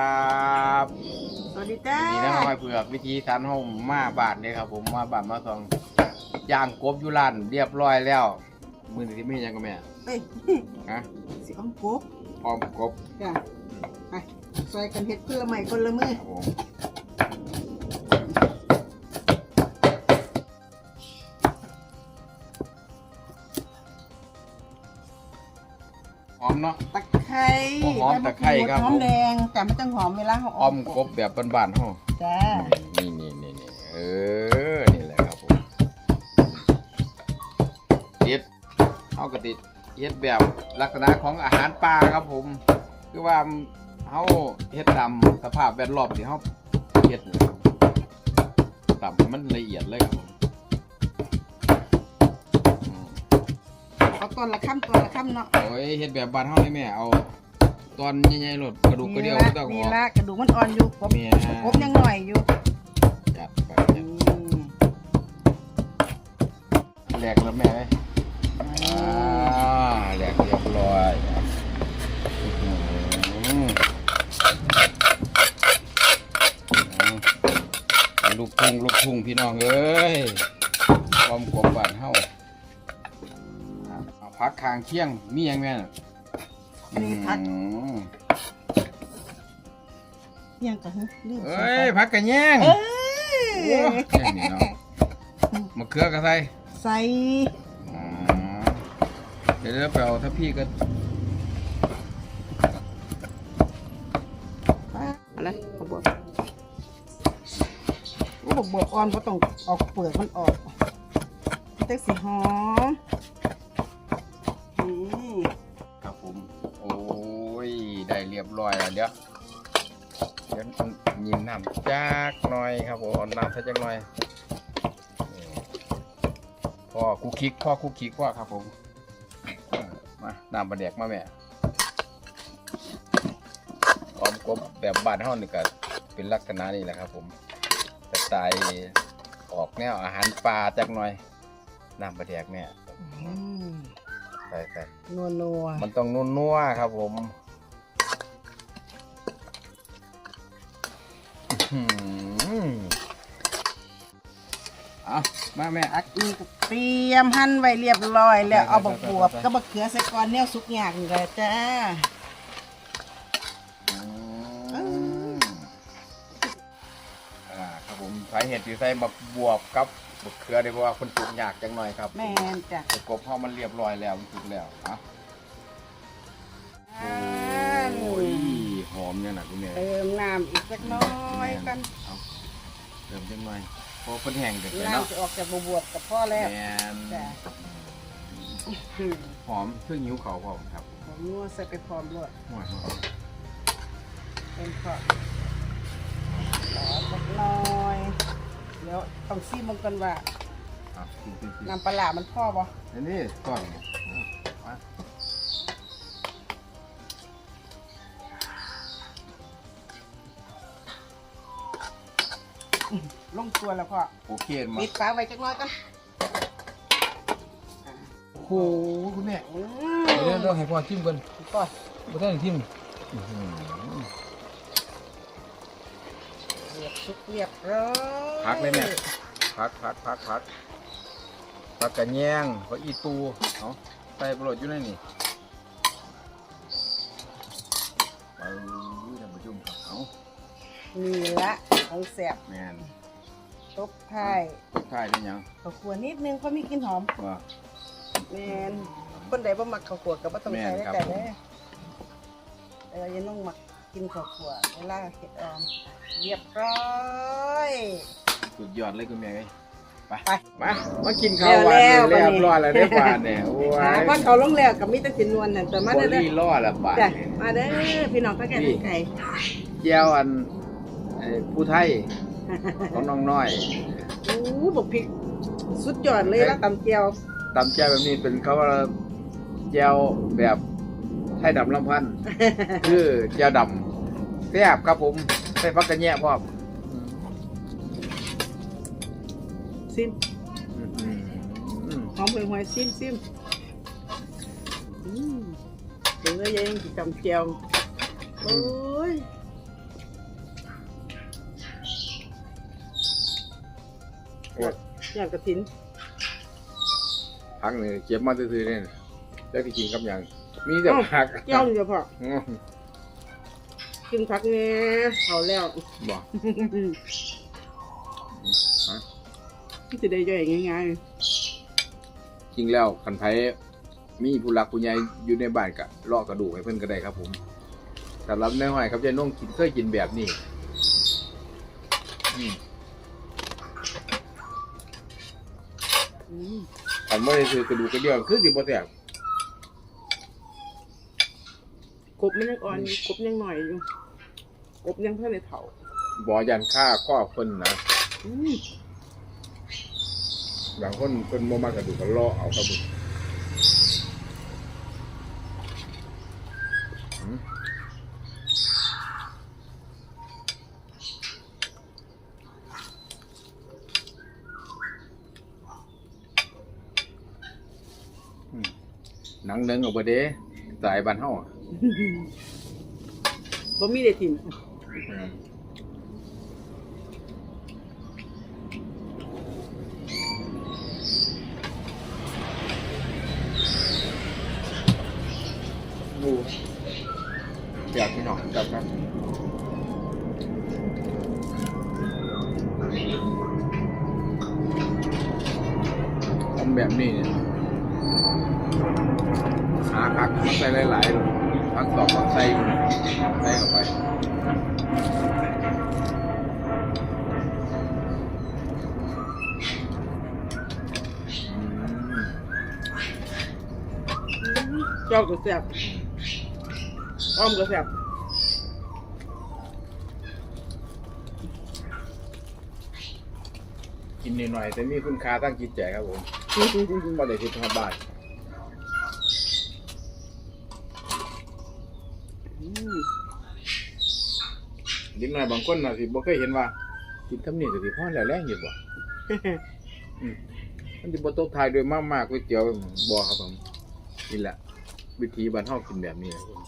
ครับสวัสดีจ้านี่นะห้อยเผือกวิธีสันห้องมาบาทเลยครับ ผมมาบาทมาสองย่างกบอยุลันเรียบร้อยแล้ว มือนี้ไม่ยังกับแม่เอ้ยฮะสิอ้อมกบออมกบจ้ะไปซอยกันเฮ็ดเพื่อใหม่คนละมือครับผมหอมเนาะตะไคร้โอ้ หอมตะไคร้ครับหอมแดงแต่ไม่ต้องหอมเวลาเขาออมกบแบบบ้านๆห้องจ้านี่นี่นี่นี่เออ นี่แหละครับผมติดเอากระติดเฮ็ดแบบลักษณะของอาหารป่าครับผม คือว่าเฮาเฮ็ดตามสภาพแวดล้อมที่เฮาเฮ็ดนะครับตามให้มันละเอียดเลยครับผมอืมเอาตอนละค่ำตอนละค่ำเนาะโอ้ยเฮ็ดแบบบ้านเฮาเลยแม่เอา ตอนใหญ่ๆโลดกระดูกกระเดี่ยวนี่บ่ละต้องอนี่อกละกระดูกมันอ่อนอยู่กบแม่กบยังหน่อยอยู่จัดไปอืมแหลกแล้วแม่เอ้ยอ่าแหลกเรียบร้อยครับอื้อหือเอาลูกทุ่งลูกทุ่งพี่น้องเอ้ยความกบบ้านเฮาเอาพักคางเคียงมีหยังแม่น่ะ มีผักอืมยังกะฮึลืมเอ้ยพักกระแยงเอ้โอ้ยแค่นี้เนาะมะเขือกระใส่ใส่อ๋อเดี๋ยวเดี๋ยวไปเอาถ้าพี่ก็อะไรขบวบโอ้บวบอ่อนก็ต้องเออกเปลือกมันออกเต็กสีหอม ยบร้อยแล้วเดี๋ยวเดี๋ยวยินน้ำจักหน่อยครับผมเอาน้ำสักจักหน่อยนี่พ่อคุกคิกพ่อคุกคิกพ่อครับผมมาน้ำปลาแดกมาแม่ออมกบแบบบ้านเฮานี่ก็เป็นลักษณะนี้แหละครับผมสไตล์ออกแนวอาหารปลาจักหน่อยน้ำปลาแดกเนี่ยอืมใส่ใส่นัวนัวมันต้องนัวๆครับผม เอามาแม่อักอีกเตรียมหั่นไว้เรียบร้อยแล้วเอาบักบวบกับบักเขือใส่ก่อนแนวสุกอย่างนี่แหละจ้าอืมอ่าครับผมสาเหตุที่ใส่บักบวบกับบักเขือได้เพราะว่าคนปลูกยากจังหน่อยครับแม่นจ้ะแต่กบพอมันเรียบร้อยแล้วมันสุกแล้วอะอ่าโอ้ยหอ มเนี่ยนะคุณแม่เติมน้ำอีกสักน้อยกันเอาเติมจังหน่อยเพราะเพิ่นแห้งเกินไปน้ำเนาะจะออกจากบักบวบกับพ่อแล้วแมนจ้ะอืมหอมเพื่อหิวเขาพร้อมครับผมนัวใส่ไปพร้อมรวดหอมเป็นพอขอสักน้อยเดี๋ยวต้องซีมันกันว่าอะกินกินกินน้ำปลาร้ามันพ่อบ่อันนี้ก่อน ลงตัวแล้วพ่อโอเคมาปิดฝาไว้จักหน้อยกันโอ้โหคุณแม่อืเดี๋ยวมเดี๋ยวให้พ่อจิ้มก่อนก่อนบ่ได้จิ้มอื้อหือเรียบสุกเรียบร้อยพักเลยแม่พักพักพักพักพักกระแยงพักอีตูเอาใส่ประโยชน์อยู่ในนี่ไปท่านผู้ชมครับเอานี่ละของแสบแมน ตบท้ายใช่ได้ยังข้าวคั่วนิดนึงเพราะมีกลิ่นหอมว่า แมนคนใดบ่มักข้าวคั่วก็บ่ต้องใส่ได้แม่นครับ แต่เด้อแต่ว่ายังต้องมักกินข้าวคั่วเวลาเฮ็ดออมเรียบร้อยสุดยอดเลยคุณแม่เอ้ยไปไป มามากินข้าวหวานแล้เรีวยแล้วบร้อยแล้วได้บานเนี่ยโอ้หายว่าเขาลงแล้วก็มีแต่สินนวลนั่นแต่มาโคเด้อเด้อลี่ล่อละบาทจ้ะเนี่ยมาเด้อพี่น้องทักแก่ทักไก่เจียวอันไอ้ผู้ไทย ของน้องน้อยโอ้บอกพริก สุดยอดเลยละตำเจียวตำแจ่วแบบนี้เป็นเขาว่าแจ่วแบบไทยดำลำพันธ์คือแจ่วดำแซ่บครับผมใส่พักกระแยะพร้อมซิมอืมอืมหอมห่วยๆซิมซิมอืมเดี๋ยวเลยยังกินตำเจียวโอ้ย พวกอยากกระถินพักนี่เก็บมาซื่อๆเนี่ยแล้วที่กินกับอย่างมีแต่ผักเจ้าเดียวพออืมกินพักแน่เอาแล้วบ่ฮะที่จะได้ย่อยง่ายจริงแล้วคันไผมีผู้หลักผู้ใหญ่อยู่ในบ้านก็เลาะกระดูกให้เพิ่นก็ได้ครับ ผมสำหรับในห้อยครับยายน้องกินเคยกินแบบนี้อืม ๆอืมอันบ่ได้ซื้อกระดูกกระเดี่ยวคือสิบ่แซ่บกบมันยังอ่อนอยู่กบยังหน่อยอยู่กบยังเพิ่งในเถาบ่ยันค่าข้อเพิ่นนะอืมบางคนเพิ่นบ่มากระดูกก็เลาะเอาครับผม หนังเนึงออกไปเด้สายบ้านเฮาอะบ่มีได้ถิ่ม ใส่หลายๆผักสองผักใส่ใส่เข้าไปเจ้าก็แซ่บอ้อมก็แซ่บกินหน่อยๆแต่มีคุณค่าตั้งจิตใจครับผมก็เลยคิดทอดบ้าน อืม เด็กน้อยบางคนน่ะสิบ่เคยเห็นว่ากินทำนี่ก็สิพอแล้วแรงอยู่บ่อืมมันสิบ่ตกทายโดวยมากๆก๋วยเตี๋ยวบ่ครับผมนี่แหละ วิธีบ้านเฮากินแบบนี้ครับผม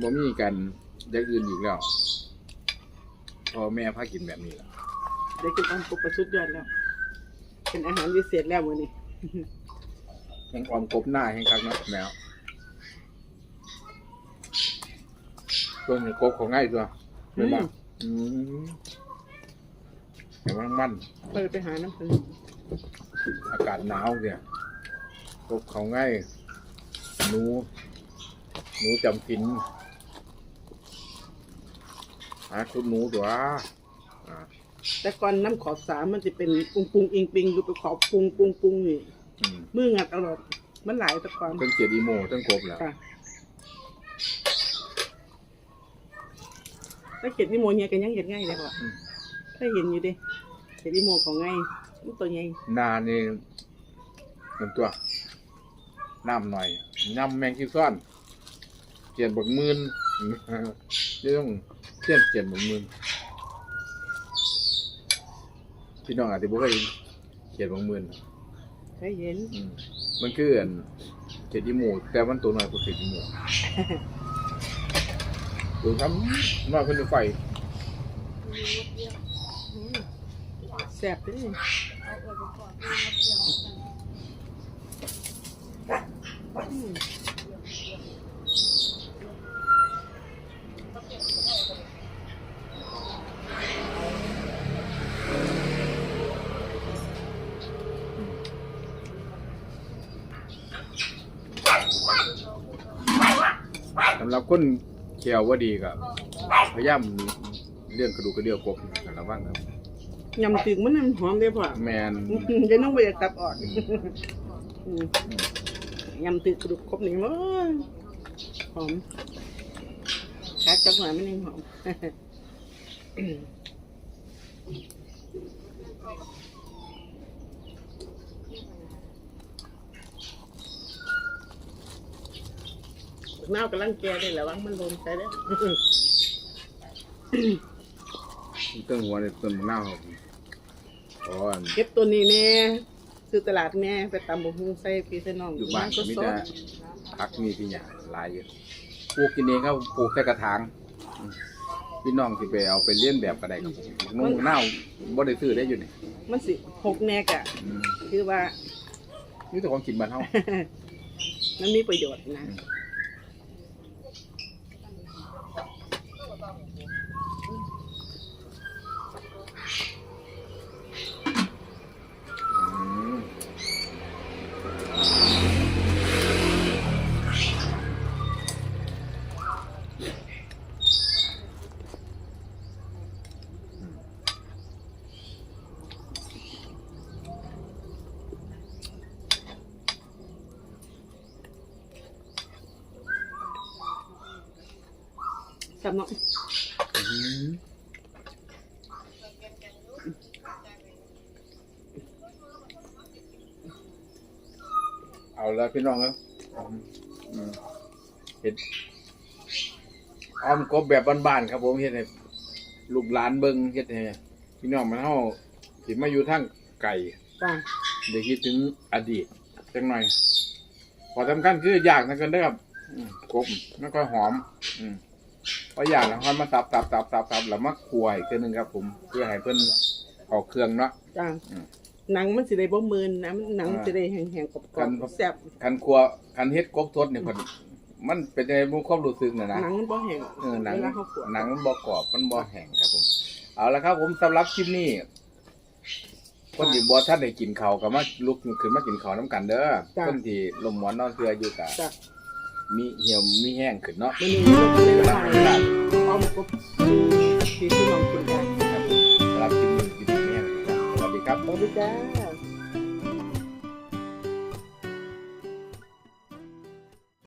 บ่มีกันอย่างอื่นอีกแล้วพ่อแม่พากินแบบนี้ล่ะได้กินอ้อมกบประสุดยอดแล้ว เป็นอาหารพิเศษแล้วมื้อนี้ แห่งความกบหน้าแห่งคักเนาะแมว ตัวนี้กบของง่ายตัวเห็นบ่อืมแต่มันมันไปไปหาน้ำผึ้งอากาศหนาวเนี่ยกบเขาง่ายหนู หนูจำกินหาชุดหนูตัวอ่าแต่ก่อนน้ำขอบสามมันจะเป็นปุงปุงอิงปิงอยู่ไปขอบปุงปุงปุงนี่อืมมืองัดตลอดมันหลายแต่ก่อนทั้งเกียดอีโมทั้งกบแหล้ว ค่ะ ถ้าเห็ดนิโมเนี่ยกันยังเห็ดง่ายเลยพ่อถ้าเห็นอยู่เดิเห็ดนิโมของง่ายมันตัวใหญ่นานี่มันตัวน้ำหน่อยน้ำแมงคิวซ่อนเกียนบักมื่นเรื่องเทียนเกียนบักมื่นพี่น้องอาจจะบ่เคยเขียนบักมื่นเคยเห็นอืมมันคืออันเขียนอีหมูแต่มันตัวน้อยกว่าเขียนอีหมู ดูทำน้อยขึ้นไฟแซ่บเด้อืมสำหรับคน เขียวว่าดีก็พยายามเรื่องกระดูกกระเดี่ยวกบกันระวังครับยำตึงมันน้ำหอมเด้พ่อแมนจะน้องไปตับออกอืมยำตึกกระดูกครบนี่มั้งหอมคักจังหวะมันยังหอม น้าวกำลังแก่เลยระวังมันโดนใจเด้อต้นหัวเนี่ยต้นมะนาวครับอ๋ออันเก็บตัวนี้แน่ซื้อตลาดแน่ไปตำบุ้งใส่พี่ใส่น้องอยู่บ้านก็มีแต่พักมีพี่หยาหลายอยู่ปลูกกินเองครับปลูกใส่กระถางพี่น้องสิไปเอาไปเลี้ยนแบบก็ได้ครับนุ่งเน่าวบ่ได้ซื้อได้อยู่นี่มันสิหกแนกอะคือว่านี่แต่ของกินบ้านเฮามันมีประโยชน์นะ เนาะอืมเอาละพี่น้องครับอืมเห็ดอ้อมกบแบบบ้านๆครับผมเฮ็ดให้ลูกหลานเบิ่งเฮ็ดให้พี่น้องมันเฮาสิมาอยู่ทางไก่จ้าได้คิดถึงอดีตจังหน่อยพอสำคัญคืออย่างนั้นกันเด้อครับอืมกบไม่ค่อยหอม อืม พออย่างแล้วค่อยมาสับสับสับสับสับแล้วมาคั่วอีกทีหนึงครับ ผมเพื่อให้เพิ่นออกเครื่องเนาะ จ้าอืมหนังมันสิได้บ่มืนนะมันหนังมันสิได้แห้งๆกรกัอบนๆแซ่บคันคั่วคันเฮ็ดกบทดเนี่ยเพิ่นมันเป็นในมุมความรู้สึกน่ะนะ หนังมันบ่แห้งเออหนังเวลาเขาขวดหนังมันบ่กรอบมันบ่แห้งครับผม เอาละครับผมสำหรับคลิปนี้คนที่บ่ทันได้กินข้าวก็มาลุกขึ้นมากินข้าวนํกันเด้อคนที่ลมหมอนนอนเสืออยู่ก็จ้า มีเหี่ยวมีแห้งขึ้นเนาะมันมีลูกเล่นลายเอามากบที่ที่ลองกินกันครับผมสำหรับคลิปนี้กินแห้งครับสวัสดีครับสวัสดีจ้า